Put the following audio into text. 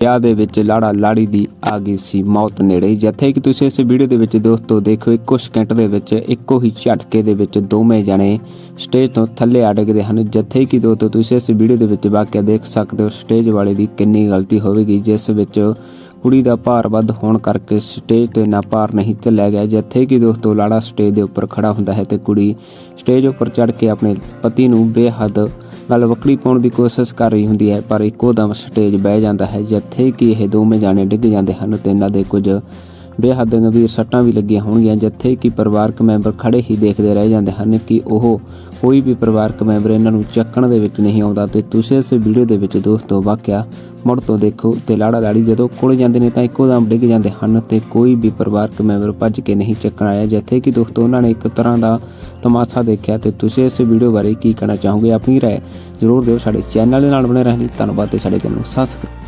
ਵਿਆਹ ਦੇ ਵਿੱਚ ਲਾੜਾ ਲਾੜੀ ਦੀ ਆ ਗਈ ਸੀ ਮੌਤ ਨੇੜੇ ਜਿੱਥੇ ਕਿ ਤੁਸੀਂ ਇਸ ਵੀਡੀਓ ਦੇ ਵਿੱਚ ਦੋਸਤੋ ਦੇਖੋ, ਇੱਕੋ ਸਕਿੰਟ ਦੇ ਵਿੱਚ, ਇੱਕੋ ਹੀ ਝਟਕੇ ਦੇ ਵਿੱਚ ਦੋਵੇਂ ਜਣੇ ਸਟੇਜ ਤੋਂ ਥੱਲੇ ਆ ਹਨ। ਜਿੱਥੇ ਕਿ ਦੋਸਤੋ ਤੁਸੀਂ ਇਸ ਵੀਡੀਓ ਦੇ ਵਿੱਚ ਵਾਕਿਆ ਦੇਖ ਸਕਦੇ ਹੋ ਸਟੇਜ ਵਾਲੇ ਦੀ ਕਿੰਨੀ ਗਲਤੀ ਹੋਵੇਗੀ, ਜਿਸ ਵਿੱਚ ਕੁੜੀ ਦਾ ਭਾਰ ਵੱਧ ਹੋਣ ਕਰਕੇ ਸਟੇਜ ਤੇ ਨਾ ਭਾਰ ਨਹੀਂ ਝੱਲਿਆ ਗਿਆ। ਜਿੱਥੇ ਕਿ ਦੋਸਤੋ ਲਾੜਾ ਸਟੇਜ ਦੇ ਉੱਪਰ ਖੜਾ ਹੁੰਦਾ ਹੈ ਤੇ ਕੁੜੀ ਸਟੇਜ ਉੱਪਰ ਚੜ੍ਹ ਕੇ ਆਪਣੇ ਪਤੀ ਨੂੰ ਬੇਹੱਦ ਗਲ ਵਕੜੀ ਪਾਉਣ ਦੀ ਕੋਸ਼ਿਸ਼ ਕਰ ਰਹੀ ਹੁੰਦੀ ਹੈ, ਪਰ ਇੱਕੋ ਦਮ ਸਟੇਜ ਬਹਿ ਜਾਂਦਾ ਹੈ, ਜਿੱਥੇ ਕਿ ਇਹ ਦੋਵੇਂ ਜਾਣੇ ਡਿੱਗ ਜਾਂਦੇ ਹਨ ਤੇ ਇਹਨਾਂ ਦੇ ਕੁਝ ਬੇਹੱਦ ਗੰਭੀਰ ਸੱਟਾਂ ਵੀ ਲੱਗੀਆਂ ਹੋਣਗੀਆਂ, ਜਿੱਥੇ ਕਿ ਪਰਿਵਾਰਕ ਮੈਂਬਰ ਖੜੇ ਹੀ ਦੇਖਦੇ ਰਹਿ ਜਾਂਦੇ ਹਨ ਕਿ ਉਹ ਕੋਈ ਵੀ ਪਰਿਵਾਰਕ ਮੈਂਬਰ ਇਹਨਾਂ ਨੂੰ ਚੱਕਣ ਦੇ ਵਿੱਚ ਨਹੀਂ ਆਉਂਦਾ। ਤੇ ਤੁਸੀਂ ਇਸ ਵੀਡੀਓ ਦੇ ਵਿੱਚ ਦੋਸਤੋ, ਵਾਕਿਆ ਮੁੜ ਤੋਂ ਦੇਖੋ ਤੇ ਲਾੜਾ ਲਾੜੀ ਜਦੋਂ ਕੋਲ ਜਾਂਦੇ ਨੇ ਤਾਂ ਇੱਕੋ ਦਮ ਡਿੱਗ ਜਾਂਦੇ ਹਨ ਤੇ ਕੋਈ ਵੀ ਪਰਿਵਾਰਕ ਮੈਂਬਰ ਭੱਜ ਕੇ ਨਹੀਂ ਚੱਕਣ ਆਇਆ, ਜਿੱਥੇ ਕਿ ਦੋਸਤੋ ਉਹਨਾਂ ਨੇ ਇੱਕ ਤਰ੍ਹਾਂ ਦਾ ਤਮਾਸ਼ਾ ਦੇਖਿਆ। ਤੇ ਤੁਸੀਂ ਇਸ ਵੀਡੀਓ ਬਾਰੇ ਕੀ ਕਹਿਣਾ ਚਾਹੋਗੇ? ਆਪਣੀ ਰਾਏ ਜ਼ਰੂਰ ਦਿਓ ਸਾਡੇ ਚੈਨਲ ਦੇ ਨਾਲ ਬਣੇ ਰਹਿਣ ਲਈ। ਧੰਨਵਾਦ ਤੇ ਸਾਡੇ ਚੈਨਲ ਨੂੰ ਸਬਸਕ੍ਰਾਈਬ